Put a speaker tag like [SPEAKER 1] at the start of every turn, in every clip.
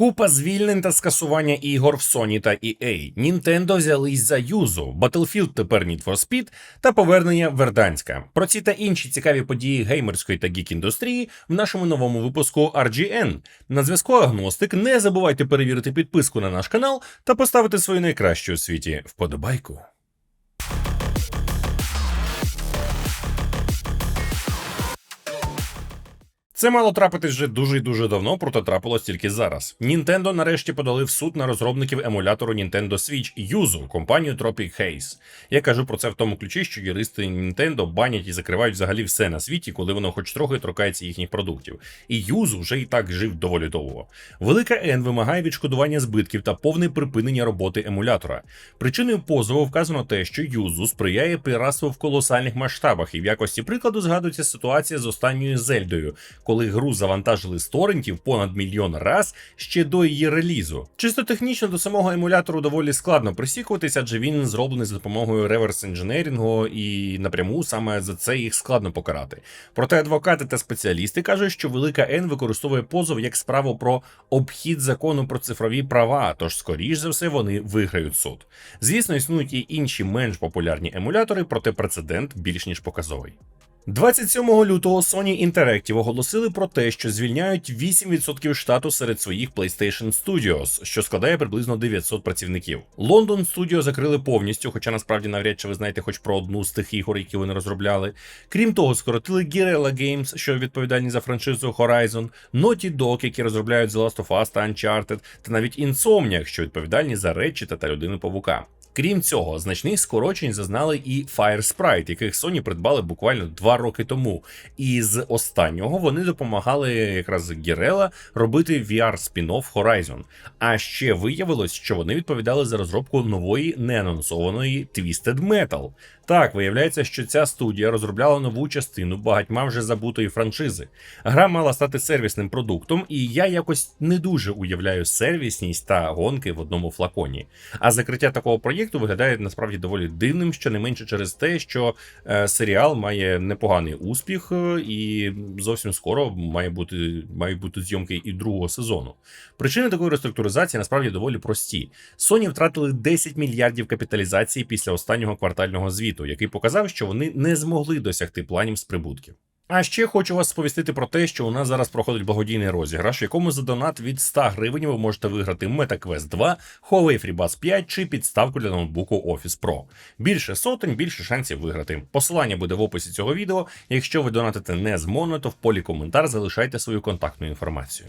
[SPEAKER 1] Купа звільнень та скасування ігор в Sony та EA. Nintendo взялись за юзу, Battlefield тепер Need for Speed та повернення Верданська. Про ці та інші цікаві події геймерської та гік індустрії в нашому новому випуску RGN. На зв'язку Агностик. Не забувайте перевірити підписку на наш канал та поставити свою найкращу у світі вподобайку. Це мало трапитись вже дуже і дуже давно, проте трапилось тільки зараз. Nintendo нарешті подали в суд на розробників емулятору Nintendo Switch Yuzu, компанію Tropic Haze. Я кажу про це в тому ключі, що юристи Nintendo банять і закривають взагалі все на світі, коли воно хоч трохи торкається їхніх продуктів. І Yuzu вже і так жив доволі довго. Велика N вимагає відшкодування збитків та повне припинення роботи емулятора. Причиною позову вказано те, що Yuzu сприяє піратству в колосальних масштабах, і в якості прикладу згадується ситуація з останньою Зельдою коли гру завантажили з торрентів понад мільйон раз ще до її релізу. Чисто технічно до самого емулятору доволі складно присікуватися, адже він зроблений за допомогою реверс інженерінгу, і напряму саме за це їх складно покарати. Проте адвокати та спеціалісти кажуть, що велика N використовує позов як справу про обхід закону про цифрові права, тож, скоріш за все, вони виграють суд. Звісно, існують і інші менш популярні емулятори, проте прецедент більш ніж показовий. 27 лютого Sony Interactive оголосили про те, що звільняють 8% штату серед своїх PlayStation Studios, що складає приблизно 900 працівників. Лондон Studio закрили повністю, хоча насправді навряд чи ви знаєте хоч про одну з тих ігор, які вони розробляли. Крім того, скоротили Guerrilla Games, що відповідальні за франшизу Horizon, Naughty Dog, які розробляють The Last of Us та Uncharted, та навіть Insomniac, що відповідальні за Ratchet та людину павука. Крім цього, значних скорочень зазнали і Fire Sprite, яких Sony придбали буквально два роки тому. І з останнього вони допомагали якраз Гірела робити VR спін-офф Horizon. А ще виявилось, що вони відповідали за розробку нової неанонсованої Twisted Metal. Так, виявляється, що ця студія розробляла нову частину багатьма вже забутої франшизи. Гра мала стати сервісним продуктом, і я якось не дуже уявляю сервісність та гонки в одному флаконі. А закриття такого проєкту виглядає насправді доволі дивним, що не менше через те, що е, серіал має непоганий успіх, е, і зовсім скоро має бути мають бути зйомки і другого сезону. Причини такої реструктуризації насправді доволі прості. Sony втратили 10 мільярдів капіталізації після останнього квартального звіту, який показав, що вони не змогли досягти планів з прибутків. А ще хочу вас сповістити про те, що у нас зараз проходить благодійний розіграш, в якому за донат від 100 гривень ви можете виграти MetaQuest 2, Huawei FreeBuds 5 чи підставку для ноутбуку Office Pro. Більше сотень, більше шансів виграти. Посилання буде в описі цього відео. Якщо ви донатите не з Моно, то в полі коментар залишайте свою контактну інформацію.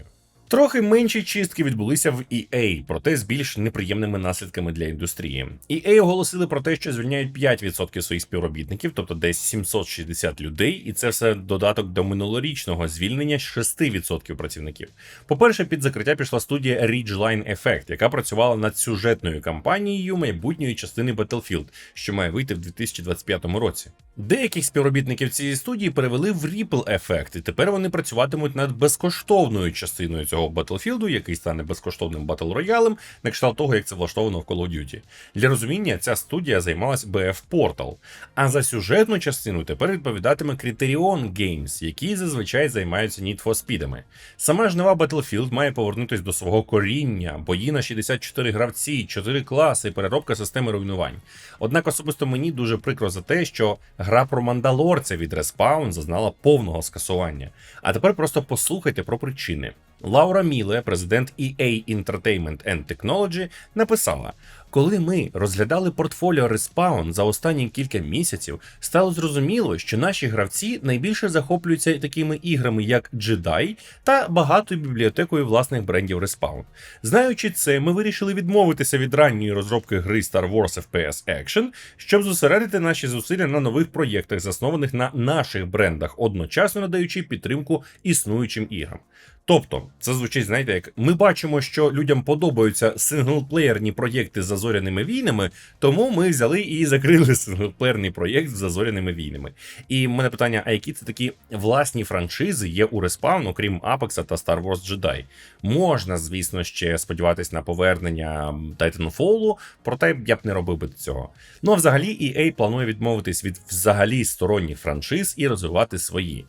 [SPEAKER 1] Трохи менші чистки відбулися в EA, проте з більш неприємними наслідками для індустрії. EA оголосили про те, що звільняють 5% своїх співробітників, тобто десь 760 людей, і це все додаток до минулорічного звільнення 6% працівників. По-перше, під закриття пішла студія Ridgeline Effect, яка працювала над сюжетною кампанією майбутньої частини Battlefield, що має вийти в 2025 році. Деяких співробітників цієї студії перевели в Ripple Effect, і тепер вони працюватимуть над безкоштовною частиною цього Battlefield, який стане безкоштовним батл роялем, на кшталт того, як це влаштовано в Call of Duty. Для розуміння, ця студія займалась BF Portal. А за сюжетну частину тепер відповідатиме Criterion Games, які зазвичай займаються Need for Speedами. Сама ж нова Battlefield має повернутися до свого коріння, бої на 64 гравці, 4 класи, переробка системи руйнувань. Однак особисто мені дуже прикро за те, що гра про мандалорця від Respawn зазнала повного скасування. А тепер просто послухайте про причини. Лаура Міле, президент EA Entertainment and Technology, написала: коли ми розглядали портфоліо Respawn за останні кілька місяців, стало зрозуміло, що наші гравці найбільше захоплюються такими іграми, як Jedi та багатою бібліотекою власних брендів Respawn. Знаючи це, ми вирішили відмовитися від ранньої розробки гри Star Wars FPS Action, щоб зосередити наші зусилля на нових проєктах, заснованих на наших брендах, одночасно надаючи підтримку існуючим іграм. Тобто, це звучить, знаєте, як ми бачимо, що людям подобаються синглплеєрні проєкти з зазоряними війнами, тому ми взяли і закрили синглплеєрний проєкт з зазоряними війнами. І в мене питання: а які це такі власні франшизи є у Respawn, окрім Apex та Star Wars Jedi? Можна, звісно, ще сподіватись на повернення Titanfall, проте я б не робив би цього. Ну а взагалі EA планує відмовитись від взагалі сторонніх франшиз і розвивати свої.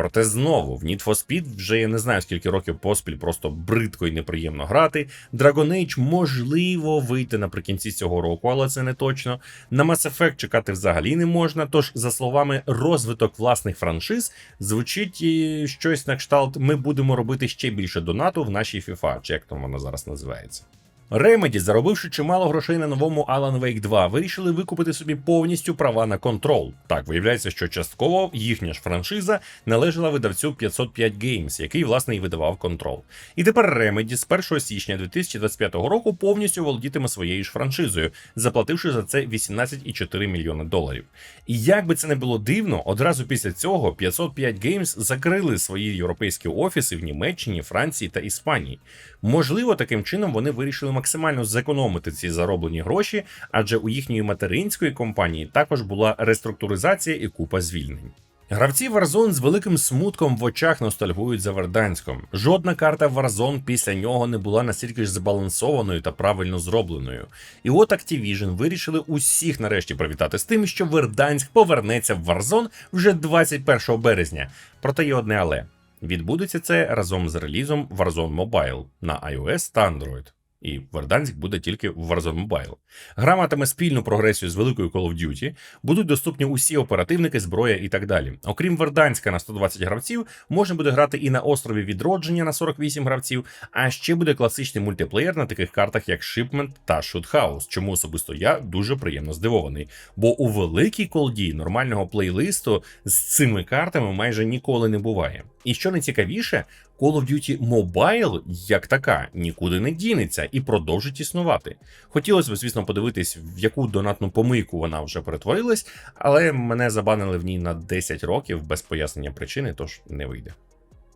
[SPEAKER 1] Проте знову в Need for Speed вже я не знаю скільки років поспіль просто бридко і неприємно грати. Dragon Age можливо вийти наприкінці цього року, але це не точно. На Mass Effect чекати взагалі не можна. Тож, за словами, розвиток власних франшиз звучить і щось на кшталт: ми будемо робити ще більше донату в нашій FIFA, чи як там вона зараз називається. Remedy, заробивши чимало грошей на новому Alan Wake 2, вирішили викупити собі повністю права на контрол. Так, виявляється, що частково їхня ж франшиза належала видавцю 505 Games, який власне і видавав контрол. І тепер Remedy з 1 січня 2025 року повністю володітиме своєю ж франшизою, заплативши за це 18,4 мільйони доларів. І як би це не було дивно, одразу після цього 505 Games закрили свої європейські офіси в Німеччині, Франції та Іспанії. Можливо, таким чином вони вирішили максимально зекономити ці зароблені гроші, адже у їхньої материнської компанії також була реструктуризація і купа звільнень. Гравці Warzone з великим смутком в очах ностальгують за Верданськом. Жодна карта Warzone після нього не була настільки ж збалансованою та правильно зробленою. І от Activision вирішили усіх нарешті привітати з тим, що Верданськ повернеться в Warzone вже 21 березня. Проте є одне але. Відбудеться це разом з релізом Warzone Mobile на iOS та Android. І Верданськ буде тільки в Warzone Mobile. Гра матиме спільну прогресію з великою Call of Duty, будуть доступні усі оперативники, зброя і так далі. Окрім Верданська на 120 гравців, можна буде грати і на острові Відродження на 48 гравців, а ще буде класичний мультиплеєр на таких картах, як Shipment та Shoot House, чому особисто я дуже приємно здивований. Бо у великій колді нормального плейлисту з цими картами майже ніколи не буває. І що найцікавіше, Call of Duty Mobile як така нікуди не дінеться і продовжить існувати. Хотілося б, звісно, подивитись, в яку донатну помийку вона вже перетворилась, але мене забанили в ній на 10 років без пояснення причини, тож не вийде.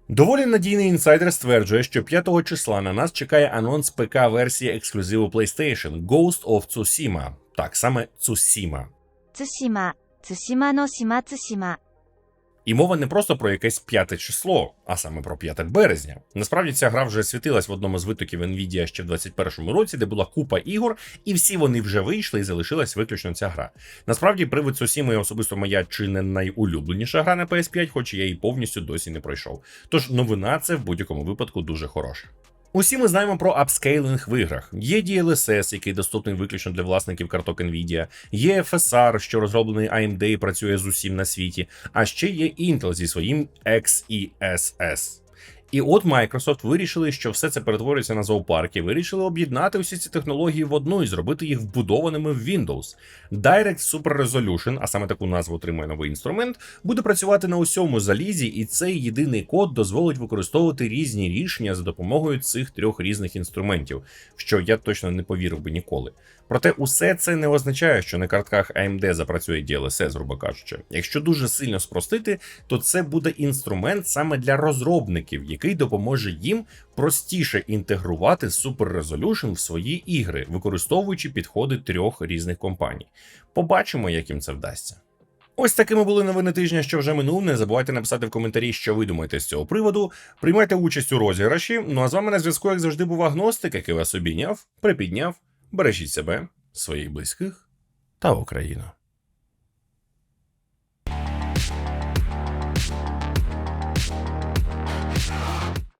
[SPEAKER 1] Доволі надійний інсайдер стверджує, що 5 числа на нас чекає анонс ПК версії ексклюзиву PlayStation Ghost of Tsushima. Так саме Tsushima.
[SPEAKER 2] Tsushima. Tsushima no shima Tsushima.
[SPEAKER 1] І мова не просто про якесь п'яте число, а саме про 5 березня. Насправді ця гра вже світилась в одному з витоків Nvidia ще в 21-му році, де була купа ігор, і всі вони вже вийшли, і залишилась виключно ця гра. Насправді, привид Сосіми особисто моя чи не найулюбленіша гра на PS5, хоч я її повністю досі не пройшов. Тож новина це в будь-якому випадку дуже хороша. Усі ми знаємо про апскейлинг в іграх. Є DLSS, який доступний виключно для власників карток Nvidia, є FSR, що розроблений AMD і працює з усім на світі, а ще є Intel зі своїм XESS. І от Microsoft вирішили, що все це перетворюється на зоопарки, вирішили об'єднати усі ці технології в одну і зробити їх вбудованими в Windows. Direct Super Resolution, а саме таку назву отримує новий інструмент, буде працювати на усьому залізі, і цей єдиний код дозволить використовувати різні рішення за допомогою цих трьох різних інструментів, що я точно не повірив би ніколи. Проте усе це не означає, що на картках AMD запрацює DLSS, грубо кажучи. Якщо дуже сильно спростити, то це буде інструмент саме для розробників, який допоможе їм простіше інтегрувати Super Resolution в свої ігри, використовуючи підходи трьох різних компаній. Побачимо, як їм це вдасться. Ось такими були новини тижня, що вже минув. Не забувайте написати в коментарі, що ви думаєте з цього приводу. Приймайте участь у розіграші. Ну а з вами на зв'язку, як завжди, був агностик, який вас обійняв, припідняв. Бережіть себе, своїх близьких та Україну.